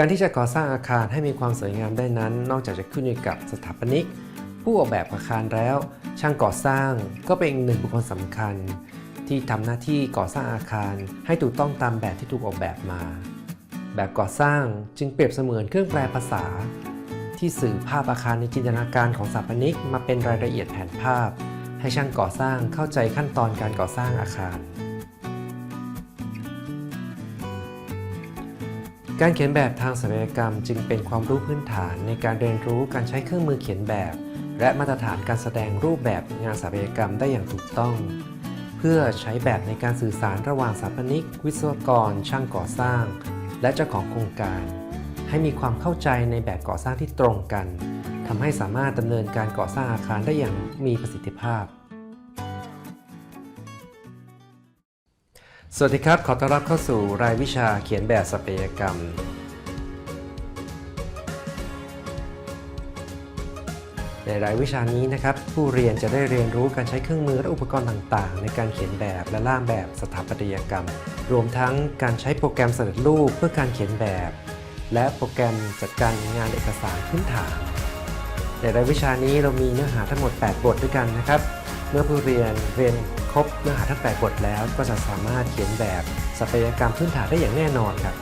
การที่จะก่อสร้างอาคารให้มีความสวยงามได้นั้น นอกจากจะขึ้นอยู่กับสถาปนิก ผู้ออกแบบอาคารแล้ว ช่างก่อสร้างก็เป็นอีกหนึ่งบุคคลสำคัญ ที่ทำหน้าที่ก่อสร้างอาคาร ให้ถูกต้องตามแบบที่ถูกออกแบบมา แบบก่อสร้างจึงเปรียบเสมือนเครื่องแปลภาษา ที่สื่อภาพอาคารในจินตนาการของสถาปนิกมาเป็นรายละเอียดแผนภาพ ให้ช่างก่อสร้างเข้าใจขั้นตอนการก่อสร้างอาคาร การเขียนแบบทางศัลยกรรมจึงเป็นความรู้พื้นฐานในการเรียนรู้การใช้เครื่องมือเขียนแบบ และมาตรฐานการแสดงรูปแบบงานศัลยกรรมได้อย่างถูกต้อง เพื่อใช้แบบในการสื่อสารระหว่างสถาปนิก วิศวกร ช่างก่อสร้าง และเจ้าของโครงการ ให้มีความเข้าใจในแบบก่อสร้างที่ตรงกันทำให้สามารถดำเนินการก่อสร้างอาคารได้อย่างมีประสิทธิภาพ สวัสดีครับ ขอต้อนรับเข้าสู่รายวิชาเขียนแบบสเปรยกรรม ในรายวิชานี้นะครับ ผู้เรียนจะได้เรียนรู้การใช้เครื่องมือและอุปกรณ์ต่างๆ ในการเขียนแบบและร่างแบบสถาปัตยกรรม รวมทั้งการใช้โปรแกรมสำเร็จรูปเพื่อการเขียนแบบ และโปรแกรมจัดการงานเอกสารพื้นฐาน ในรายวิชานี้เรามีเนื้อหาทั้งหมด 8 บทด้วยกันนะครับ เมื่อผู้เรียนเรียนครบเนื้อหาทั้ง8บทแล้วก็จะสามารถเขียนแบบสเปรยกรรมพื้นฐานได้อย่างแน่นอนครับ